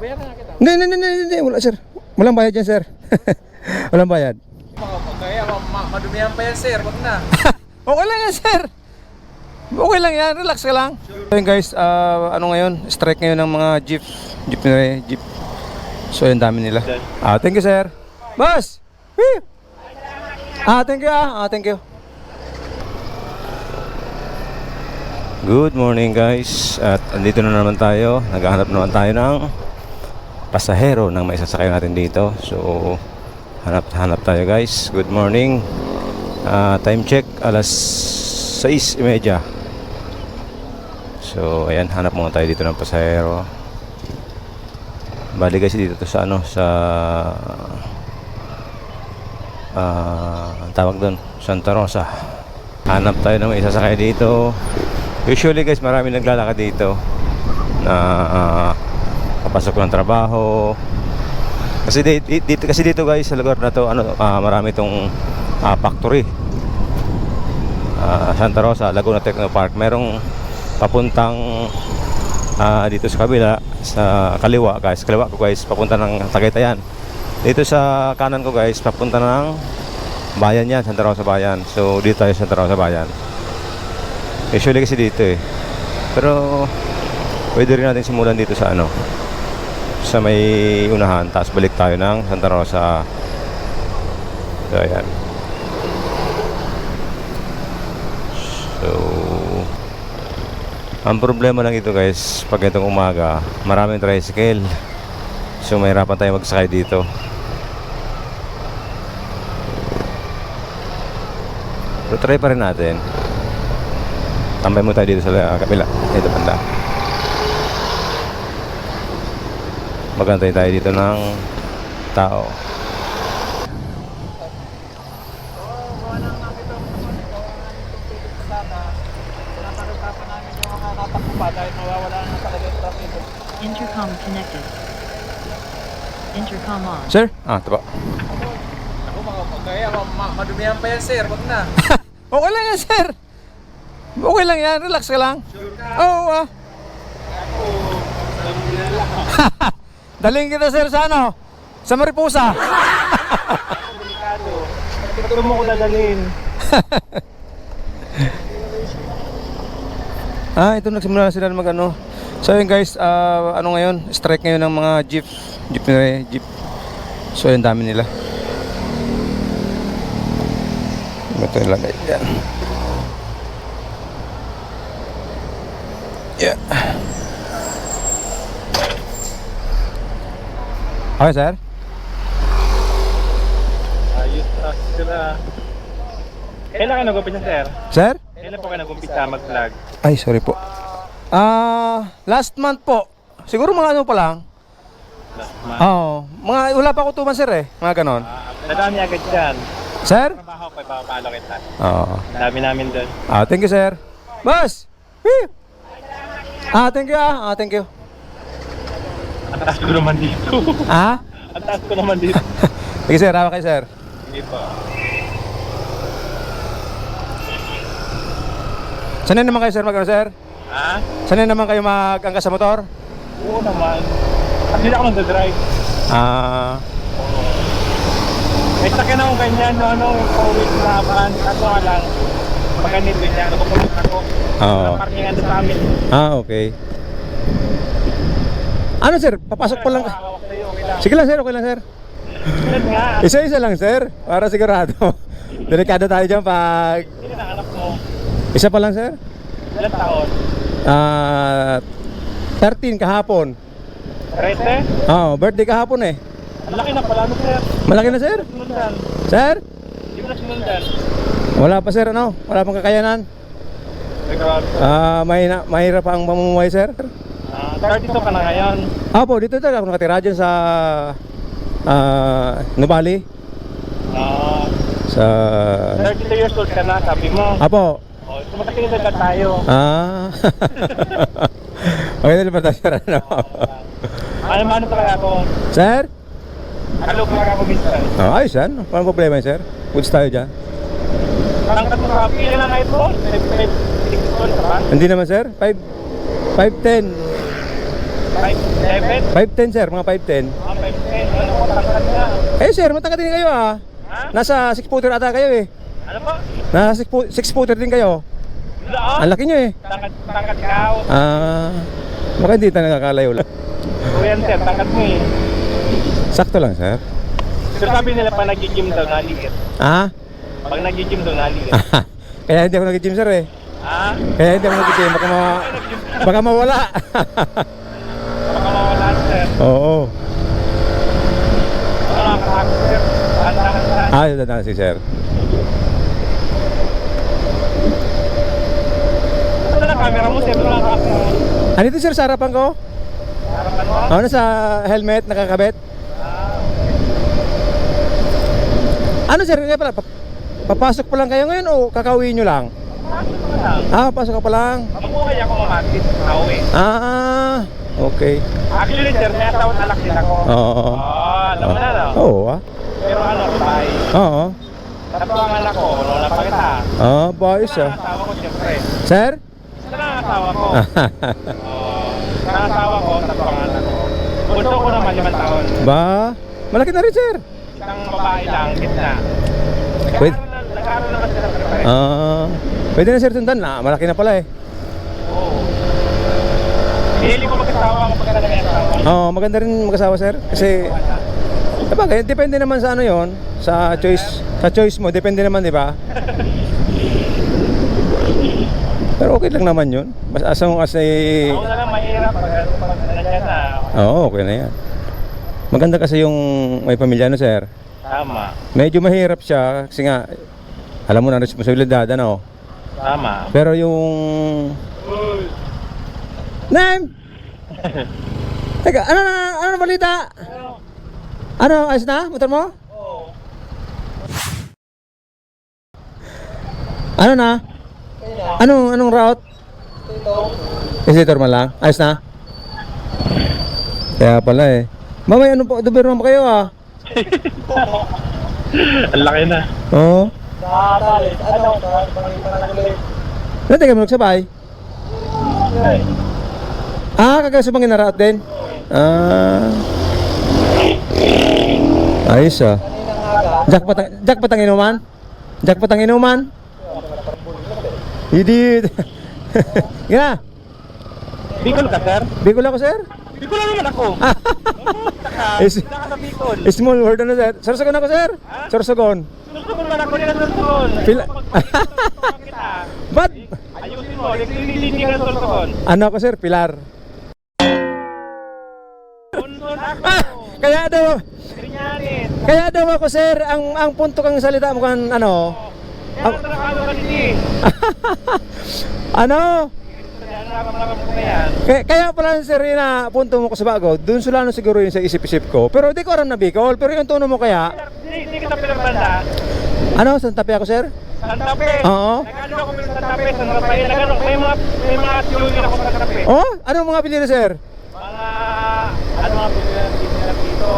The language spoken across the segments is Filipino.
Bayaran na kita. Hindi, hindi, hindi. Wala, sir. Walang bayad yan, sir. Walang bayad. Kaya ma madumihan pa yan sir, wag na. Okay lang yan, sir. Okay lang yan. Relax ka lang. So yun guys, ah, ano ngayon? Strike ngayon ng mga jeep. Jeep na jeep. So yun, dami nila. Ah, thank you, sir. Boss! Woo! Ah, thank you, ah. Ah, thank you. Good morning guys At andito na naman tayo Naghahanap naman tayo ng Pasahero ng may sasakay natin dito. So Hanap-hanap tayo guys. Good morning. Ah, Time check Alas 6.30 So ayan Hanap muna tayo dito ng pasahero. Bali guys dito to sa ano Sa Ah, ang tawag doon Santa Rosa. Hanap tayo ng may sasakay dito. Usually guys, marami naglalakad dito na uh, papasok ng trabaho. Kasi di- di- dito kasi dito guys sa lugar na to ano ah, marami tong ah, factory. Ah, Santa Rosa, Laguna Techno Park. Merong papuntang ah, dito sa kabila sa kaliwa guys. Kaliwa ko guys, papunta ng Tagaytayan. Dito sa kanan ko guys, papunta ng bayan yan, Santa Rosa Bayan. So dito tayo sa Santa Rosa Bayan. Usually kasi dito eh. Pero pwede rin natin simulan dito sa ano sa may unahan tapos balik tayo ng Santa Rosa. So ayan. So ang problema lang ito guys, pag itong umaga, maraming tricycle. So mahirapan tayo magsakay dito. Pero try pa rin natin. Tambay mo tayo dito sa uh, kabila. Ito banda. Magantay tayo dito ng tao. Na. Intercom connected. Intercom on. Sir? Ah, ito po. Ako mga kaya ma madumihan pa yan sir, wag na. Okay lang yan, sir. Okay lang yan. Relax ka lang. Oo, ah. Daling kita, sir, sa ano? Sa Mariposa. Ito mo ko dadalhin. Ah, ito nagsimula na sila mag ano. So yun guys, ah, ano ngayon? Strike ngayon ng mga jeep. Jeep na jeep. So yun, dami nila. Ito ilagay yan. Yeah. Okay, sir? Ayos na sila. Kailan ka nag-umpisa sir? Sir? Kailan po ka nag-umpisa mag-vlog? Ay, sorry po. Ah, last month po. Siguro mga ano pa lang. Last month. Oo. mga wala pa ako tuman sir eh. Mga ganon. Nadami agad dyan. Sir? Trabaho pa ipapalo kita. Oo. Dami namin doon. Ah, thank you, sir. Boss! Woo! Ah, thank you, ah. Ah, thank you. Ang taas ko naman dito. Ah? Ang taas ko naman dito. Sige, sir. Hawak kayo, sir. Hindi pa. Sanay naman kayo, sir, mag sir? Ha? Sanay naman kayo mag-angkas sa motor? Oo naman. Kasi hindi ako nag-drive. Ah, May sakyan akong ganyan, no, ano, pauwi sa laban. Kaso nga lang, pag ganito niya, nakukulot ako. Oo. Parkingan sa amin. ah, okay. Ano, sir? Papasok pa lang. Sige lang, sir. Okay lang, sir. Isa-isa lang, sir. Para sigurado. Delikado tayo dyan pag... Isa pa lang, sir? Ilan taon? Ah, 13 kahapon. Rete? Oo, birthday kahapon eh. Ang laki na pala, ano sir? Malaki na, sir. Sir? Hindi mo na sinundan. Wala pa, sir, ano? Wala pang kakayanan. Ah, mahina, mahirap ang pamumuhay, sir. Ah, 32 ka na ngayon. Apo, dito talaga ako nakatira dyan sa ah, Nubali. Ah, Sa... 32 years old ka na, sabi mo. Apo. Oh, sumatakilid ka tayo. Ah. okay na ba tayo? Ano? Ano ano talaga ako? sir? Ano talaga ako minsan? Oh, ayos yan. Walang problema yan, sir. Goods tayo dyan. Tangkat mo sa pila na kahit mo? 5 ka ba? Hindi naman, sir. 5... 5'10". 5'11"? 5'10 sir, mga 5'10. Ah, 5'10". Ano ko, tangkad na. Eh sir, matangkad din kayo ah. Ha? Nasa 6 footer ata kayo eh. Ano po? Nasa 6 footer din kayo. Wala, Ang laki nyo eh. Tangkad, tangkad ikaw. Ah, baka hindi tayo nakakalayo lang. O yan, sir, tangkad mo eh. Sakto lang sir. Sir, sabi nila pa nag-gym daw, naligit. Ah? Pag nag-gym daw, naligit. Kaya hindi ako nag-gym sir eh. Ha? Kaya hindi ako nag-gym. Baka, ma ka. baka mawala. Oo. Ah, yun na si sir. Ano na camera mo, sir? Ano na camera mo? Ano ito sir sa harapan ko? Harapan mo? Ano sa helmet nakakabit? Ano sir, kaya pala, pa- papasok pa lang kayo ngayon o kakauwi nyo lang? Pasok. Ah, papasok ka pa lang. Mabuhay ako mamatis, pauwi. Ah, okay. Actually, sir, may asawa anak din ako. Oo. Ah, alam mo na, no? Oo ah. Pero ano, bye. Oo. Tatlo ang anak ko, wala pa kita. Ah, boys ah. asawa ko, siyempre. Sir? Sa ang asawa ko. Oh, sa asawa ko, tatlo ang anak ko. Bunso ko naman, limang taon. ba? Malaki na rin sir. Isang babae lang, gitna. Wait. Nag-aaral na- Nag-aaral naman sila pare. Ah, pwede na sir tundan na. Malaki na pala eh. Oo. Pinili ko mag-asawa pagka na may asawa. Oo, maganda rin mag-asawa sir. Kasi, sabagay, depende naman sa ano yon sa choice sa choice mo depende naman di ba pero okay lang naman yun Mas as long as eh, Ako na lang mahirap pag ano na. oo okay na yan maganda kasi yung may pamilya no sir Tama. medyo mahirap siya kasi nga alam mo na responsibilidad ano Tama. pero yung Name! Teka, ano na, ano na balita? Ano, ayos na? Motor mo? Ano na? Anong, anong route? Visitor man lang? Ayos na? Kaya pala eh. Mamay, ano po? Dubir naman pa kayo ah. Ang laki na. Oo. Nakakalit. Ano? Ano, teka mo nagsabay? Ah, kagaya sa mga naraot din? Ah. Ayos ah. Jackpot ang, jackpot ang inuman? Jackpot ang inuman? Hindi. yeah. Bicol ka, sir? Bicol ako, sir. Bicol naman ako. Is- Bicol. Small word ano, sir. Sorsogon ako, sir. Sorsogon. Susugon man ako nila Sorsogon. Pila- kita. Ba't? Ayusin mo, naglilinig ka Sorsogon. Ano ako, sir? Pilar. Ah, kaya daw, kaya daw ako, sir, ang ang punto kang salita mo kan ano? Kaya ka Ano? Kaya. Kaya, pala sir na punto mo ko sa bago, dun sulano siguro yun sa isip-isip ko. Pero di ko alam na Bicol, pero yung tono mo kaya, Hindi, hindi kita pinagbanda. ano, Santa Fe ako sir? Santa Fe. Oo. Nag-ano ako sa Santa Fe, San Rafael. Nag-ano, may mga, may mga tuloy ako sa Santa Fe. Oh, anong mga apelyido sir? Mga, ano mga pinag dito?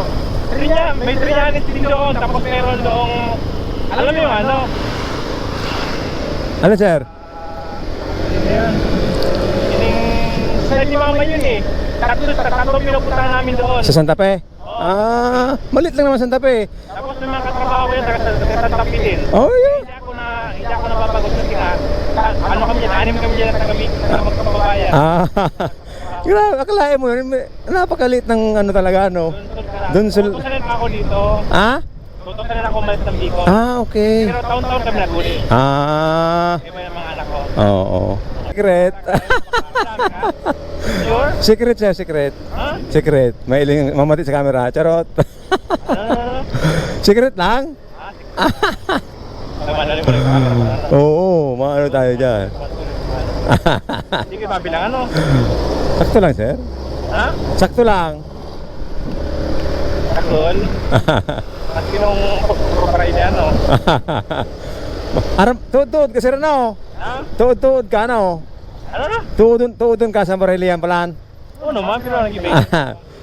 Trinya, may Trillanes din doon. Tapos meron doong, alam mo yung ano? Ano sir? Yun. Yung, sa ni mama yun eh. Tatlo, tatlo pinupuntahan namin doon. Sa Santa Fe? Ah, malit lang naman Santa Fe. Tapos may mga katrabaho ko yun, taga taga Santa Fe din. Oh, yun. Hindi ako na, hindi ako napapagod kasi nga, ka- ano kami yan, anim kami dyan taga taga magkababayan. Ah, grabe, akalain mo yun, napakaliit ng ano talaga, ano. Doon sul- Tutusanin ako dito. Ah? Tutusanin ako umalis ng Bicol. Ah, okay. Pero taon-taon kami naguli. Ah, may mga anak ko. oo. Secret. Sure? secret siya, secret. Ha? Secret. May iling mamati sa camera. Charot. Ah, secret lang? Mo rin. Oo, maano tayo dyan. Hindi kita bilang ano? Sakto lang, sir. Ha? Sakto lang. Takol? At kinong proparay niya ano? Aram, tuod-tuod ka, sir, ano? Ha? Tuod-tuod ka, ano? Ano na? Tuodon, tuodon ka sa Barilian palan. Oo naman, pero ang ibig.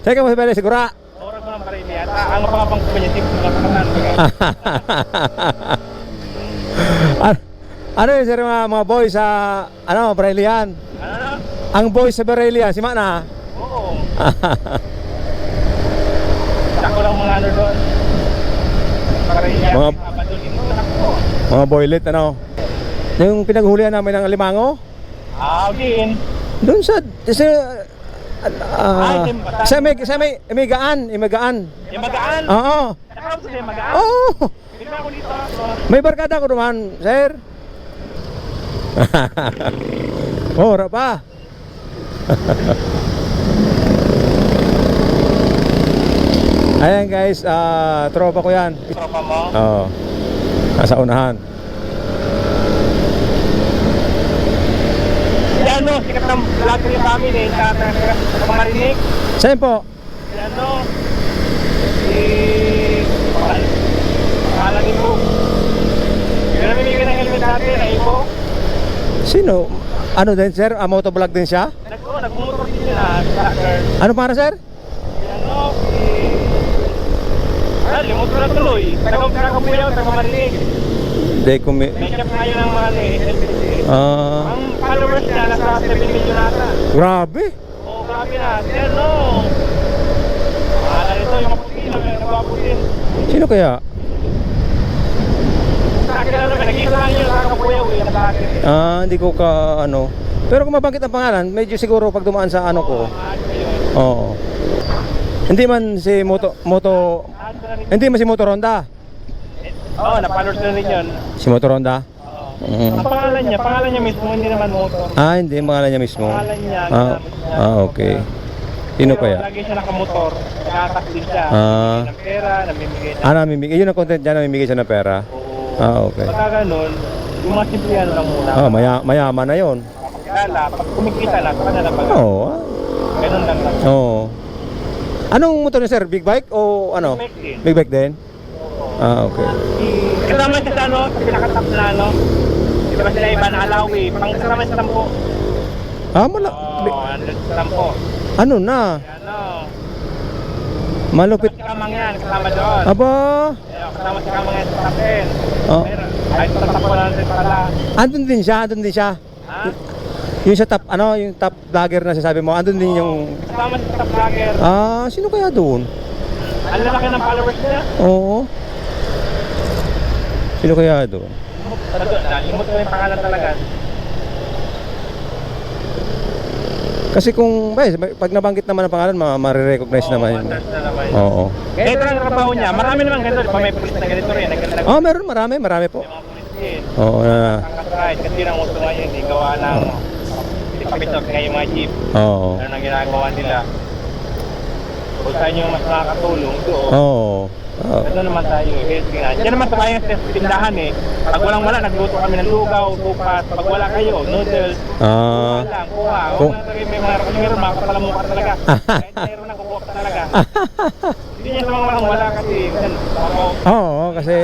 Saya ka mo sa pala sigura. Oras mo ng. Ah, Ang pangapang ko niya, tip sa kapatan. ano, ano yun, sir, mga, mga boys sa, ano, Barilian? Ano na? Ang boys sa Barilian, si Mana. Oo. Sako lang mga ano doon. Mga-. Mga boylet, ano? Yung pinaghulihan namin ng alimango, Din. doon sa, sa, ah, di- sa, may, sa may, may gaan, may gaan. Yung magaan. Oo. Saka ko sila magaan. Oo. May barkada ko naman, sir. Ora pa. Ayan guys, ah tropa ko yan. Tropa mo. Oo. Nasa unahan. Yan no, sikat ng vlogger yung kami eh. Sa sa- sa mga rinig. Saan po? Yan no. Si... Pangalan ni Bo. Yung namimigay ng helmet natin, ay Bo. Sino? Ano din sir? Ah, motovlog din siya? Nag, oh, nagmumotor din sila, vlogger. Ano para sir? Yan no, si... Ah, limot ko na tuloy. Taga-marinig. Hindi ko mi... May cap ngayon ng mga eh, eh. Ah, Ang followers niya, nasa 7 million nata. grabe. Oo, grabe na. Yan no. Mahala nito, yung maputi lang, nagwapo din. Sino kaya? Sa akin ano, nakikita lang yung kakabuyaw eh, sa akin eh. Ah, hindi ko ka ano. Pero kung mabanggit ang pangalan, medyo siguro pag dumaan sa ano ko. Yun? Oo. Hindi man si Moto Moto na hindi man si Moto Honda. Oo, na-followers na rin yun. Si Moto Honda? Oo. Mm. Ang pangalan niya, pangalan niya mismo, hindi naman motor. Ah, hindi ang pangalan niya mismo. Pangalan niya, Ah, ah okay. Sino Pero kaya? Lagi siya nakamotor, nakatas din siya. Ah. Namimigay ng pera, namimigay ng... Ah, namimigay. Yun ang content niya, namimigay siya ng pera. Oo. Ah, okay. Pagka ganun, yung mga simple ano lang muna. Ah, maya, mayaman na yon. Kala, pag kumikita na, saka na lang pag Oo. ah. Ganun lang lang. Oo. Anong motor niya, sir? Big bike o ano? Big bike din. Big bike din? Ah, okay. Kasama siya sa ano, sa pinakatap na ano. Di ba sila iba na alawi? Pang kasama sa tampo. Ah, mala... Oo, ano sa tampo. Ano na? Ano? Malupit. Si Kamang yan, kasama doon. Aba! Ayun, kasama si Kamang yan sa top 10. Oh. Ay sa top 100 pala. Andun din siya, andun din siya. Ha? Yung sa top, ano, yung top vlogger na sasabi mo, andun din yung... Kasama sa top vlogger. Ah, sino kaya doon? Ang lalaki ng followers niya. Oo. Sino kaya doon, nalimot ko yung pangalan talaga. Kasi kung, eh, pag nabanggit naman ang pangalan, ma marirecognize Oo, naman yun. masters na naman. Oo. Ganito lang ang trabaho niya. Marami naman ganito. Di ba may pulis na ganito rin. Nagkala Oh, meron, marami, marami po. Mga pulis din. Oo, na, Ang kasahid. Kasi lang uso ngayon. Hindi gawa ng... Hindi kapitok ngayon yung mga jeep. oo. Ano nang ginagawa nila. Kung saan yung mas nakakatulong doon. Oo. Oo. Ito naman tayo eh. Yan naman sa kayang sa tindahan eh. Pag walang wala, nagluto kami ng lugaw, tupas. Pag wala kayo, noodles. Ah, Kuha lang, kuha. Kung- na may mga meron, makakapalamuka talaga. Kahit meron na, kukuha ka talaga. Hindi niya mga walang wala kasi, oo, kasi,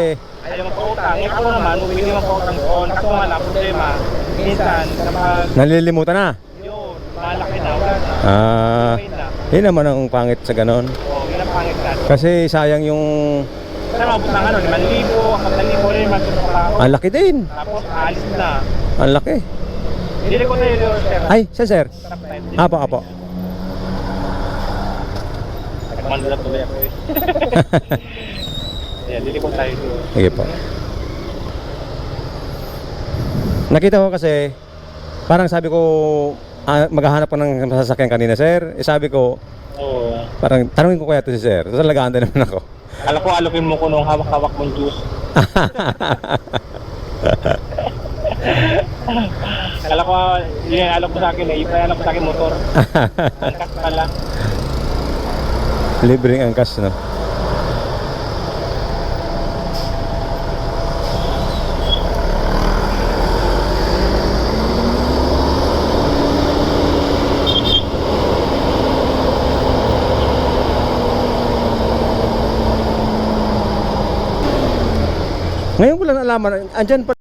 ayaw magpautang. Eh, ako naman, pwede magpautang doon. Kaso nga lang, problema, minsan, kapag nalilimutan na. yun, malaki na, wala na. Ah, na. yun naman ang pangit sa ganon. Oo, yun ang pangit na. Kasi sayang yung, Sana mabot ng ano, 5,000, 4,000 rin, ang laki din. Tapos, alis na. Ang laki. Hindi ko tayo yun, sir. Ay, sir, sir. Na. Apo, apo. Nagmando na tuloy ako eh. Yan, dili ko tayo doon. Sige po. Nakita ko kasi, parang sabi ko, ah, maghahanap ko ng sasakyan kanina, sir. Eh, sabi ko, Oo. parang tanungin ko kaya to si sir. Tapos talagaan din naman ako. Kala ko alokin mo ko nung hawak-hawak mong juice. Kala ko, yun alok mo sa akin eh. Ipa alok mo sa akin motor. Angkas pala. Libreng angkas, no? Ngayon ko lang nalaman, andyan pa.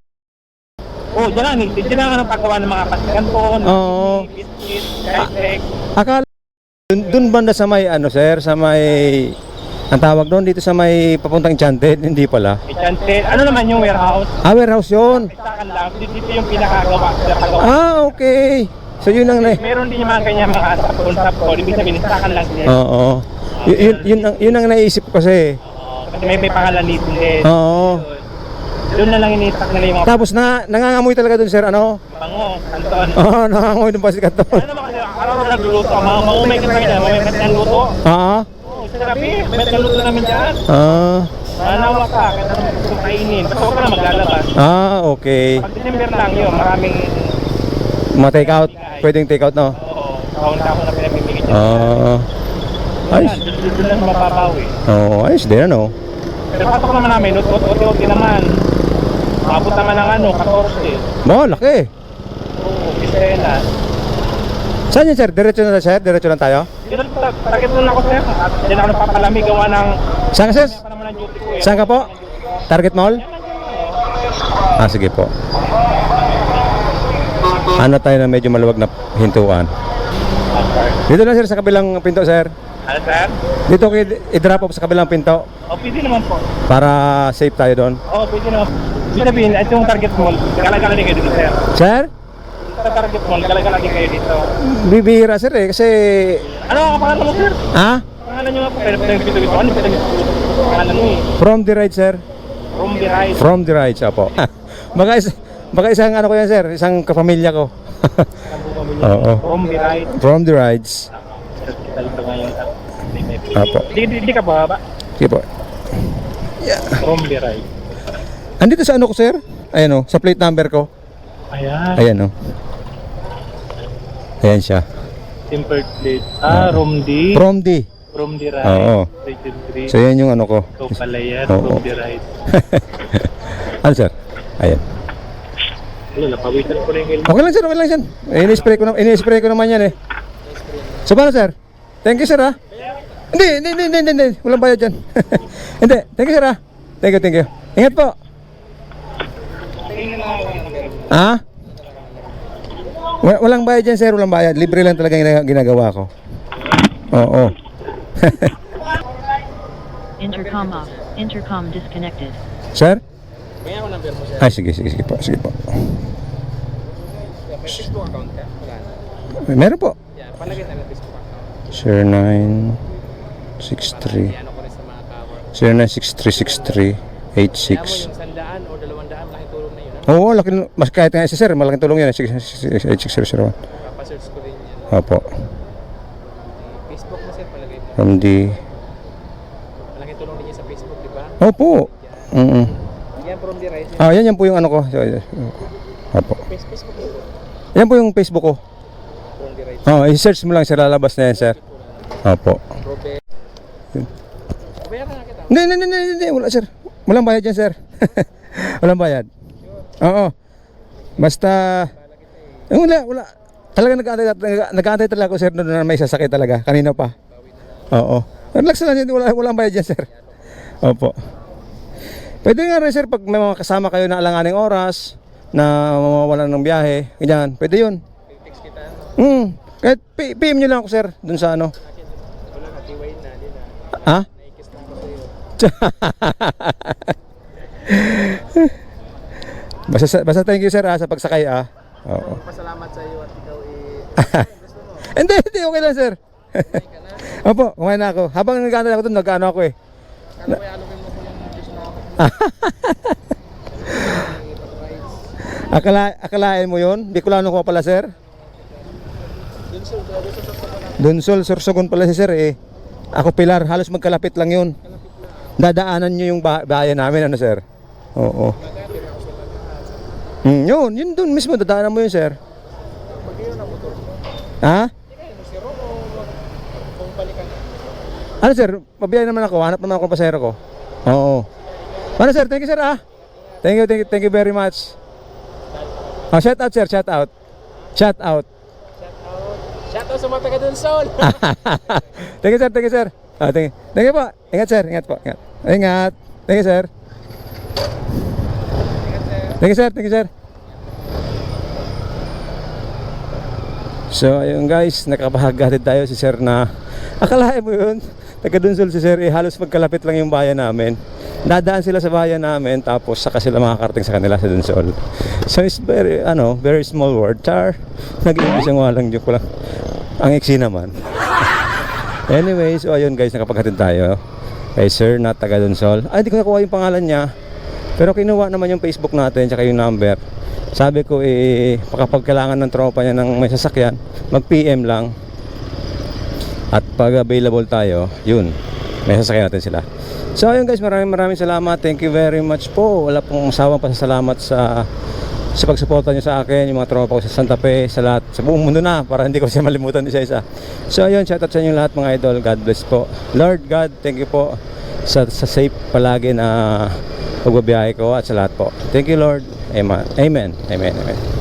Oh, dyan lang. Dyan lang ang paggawa ng mga pasikanton, Oo. biscuit, kaisek. Akala dun, dun banda sa may ano sir, sa may ang tawag doon dito sa may papuntang Enchanted, hindi pala. Enchanted. Ano naman yung warehouse? Ah, warehouse yun. Isakan lang. Dito yung pinakagawa. Ah, okay. So yun ang na... Meron din yung mga ganyan mga call, top call. Ibig sabihin, stakan lang sila. Oo. Y- yun, yun, ang, yun ang naisip ko kasi. Oo, Kasi may, may pangalan dito din. Oo. Doon na lang initak nila yung mga Tapos na, nangangamoy talaga dun, sir, ano? bango, kanton. Oo, nangangamoy dun pa si Katon. Ano naman kasi, araw-araw nagluluto. Mga maumay ka tayo, maumay ka tayo luto. Oo. Oo, sa gabi, may naluto namin dyan. Ah, Manawa ka, kaya naman gusto kainin. Basta huwag ka na maglalabas. ah, okay. Pag December lang yun, maraming, Mga take out, pwedeng take out, no? oo, taon-taon na pinamimigay dyan. Ah, ayos. Doon doon lang mapapawi. Oo, ayos din, ano? Pero pasok naman namin, uti-uti naman. Abot naman ng ano, 14. Mo, laki. Oo, Pisena. Saan yun, sir? Diretso na, sir? Diretso lang tayo? Dito, ta- target nun ako sir. At dyan ako nagpapalamig gawa ng... Saan ka, sir? Eh. Saan ka po? Target Mall? Ah, sige po. Ano tayo na medyo maluwag na hintuan? Dito na, sir, sa kabilang pinto, sir. Ano sir? Dito kayo i-drop off sa kabilang pinto O, pwede naman po. para safe tayo doon. Oo, pwede naman. Ibig sabihin, ito yung target mall. Galagala din kayo dito sir. Sir? Sa target mall, galagala din kayo dito. Bibihira, sir, eh, kasi... Ano ang pangalan mo sir? Ha? Pangalan nyo nga po. Pero pero dito. Ano pwede Pangalan mo eh. From the right, sir? Room Ride. From the right, siya po. baka, is, baka isang ano ko yan, sir, isang kapamilya ko. Oo. Room Ride. From the rides. Dito ngayon. Apo. Hindi, hindi, ka ba? Sige po. Room Ride. Andito sa ano ko, sir? Ayan o, sa plate number ko. Ayan. Ayan o. Ayan siya. Tempered plate. Ah, room D. From the. Room D Ride. Oo. Region 3. So yan yung ano ko. Ikaw pala yan. Oo. Room D Ride. ano, sir? Ayan. Ano, napawisan ko na yung helmet. Okay lang, sir. Okay lang, sir. Eh, Ini-spray ko, na, ini-spray ko naman yan eh. So, paano, sir? Thank you, sir, ha? Hindi, hindi, hindi, hindi, hindi. Walang bayad dyan. hindi. Thank you, sir, ha? Thank you, thank you. Ingat po. Ha? Wa- Walang bayad dyan, sir. Walang bayad. Libre lang talaga yung gina- ginagawa ko. Oo. Intercom off. Intercom disconnected. sir? Ay, sige, sige, sige po. Sige po. Meron po. Sir 9 63 Ano ko rin sa mga cover. 096363 86 sandaan o dalawang daan, malaking tulong na yun. Oo, laki, mas kahit nga isa sir, malaking tulong yan. 86001. Papasearch ko rin yan. Opo. Facebook mo sir, palagay mo. From the... Malaking tulong din yan sa Facebook, di ba? Opo. Mm Yan from the right. Ah, yan yan po yung ano ko. Opo. Facebook. Yan po yung Facebook ko. From the right. Oh, i-search mo lang sir, lalabas na yan sir. Opo. Yun. Bayaran na kita. Hindi, hindi, hindi, hindi, wala sir. Walang bayad yan sir. Walang bayad. Oo. Basta... Eh, wala, wala. Talaga nag-aantay, nag- talaga ako sir doon na may sasakit talaga. Kanina pa. Oo. Relax lang yan, wala, walang bayad yan sir. Opo. Pwede nga rin sir pag may mga kasama kayo na alanganing oras na mawawalan ng biyahe, ganyan, pwede yun. Text kita. Hmm. Kahit PM nyo lang ako sir, dun sa ano. Ha? Naikis na ako sa'yo. basta, basta thank you sir ah, sa pagsakay ah. Oo. Pasalamat sa iyo at ikaw eh. hindi, hindi, okay lang sir. Opo, kumain na ako. Habang nag-ano ako doon, nag-ano ako eh. Kala ko ano mo ko yung Diyos na ako. Akala, akalain mo yun? Bicolano ko pala sir. Dunsol, Sorsogon pala si sir eh. Ako Pilar, halos magkalapit lang yun. Dadaanan nyo yung ba- bayan namin, ano sir? Oo. Mm, yun, yun dun mismo, dadaanan mo yun sir. Ha? Ano sir, pabiyahin naman ako, hanap naman ako ng pasero ko. Oo. Ano sir, thank you sir ah. Thank you, thank you, thank you very much. Oh, shout out sir, shout out. Shout out. Shout out sa mga taga Dunsol. thank you sir, thank you sir. Ah, thank you. Thank you po. Ingat sir, ingat po. Ingat. Ingat. Thank you sir. Thank you sir, thank you sir. So ayun guys, nakapahagatid tayo si sir na akalain mo yun, taga Dunsol si sir eh, halos magkalapit lang yung bayan namin. dadaan sila sa bayan namin tapos saka sila makakarating sa kanila sa Dunsol. So it's very, ano, very small world. Char, nag-iibig siyang walang joke lang. Ang iksi naman. Anyway, so ayun guys, nakapaghatid tayo. Kay Sir na taga Dunsol. Ay, hindi ko nakuha yung pangalan niya. Pero kinuha naman yung Facebook natin tsaka yung number. Sabi ko eh, kapag kailangan ng tropa niya ng may sasakyan, mag-PM lang. At pag available tayo, yun, may sasakyan natin sila. So ayun guys, maraming maraming salamat. Thank you very much po. Wala pong sawang pasasalamat sa sa pagsuporta niyo sa akin, yung mga tropa ko sa Santa Fe, sa lahat, sa buong mundo na, para hindi ko siya malimutan isa-isa. So ayun, shout out sa inyo lahat mga idol. God bless po. Lord God, thank you po sa, sa safe palagi na pagbabiyahe ko at sa lahat po. Thank you Lord. Amen. Amen. Amen. Amen.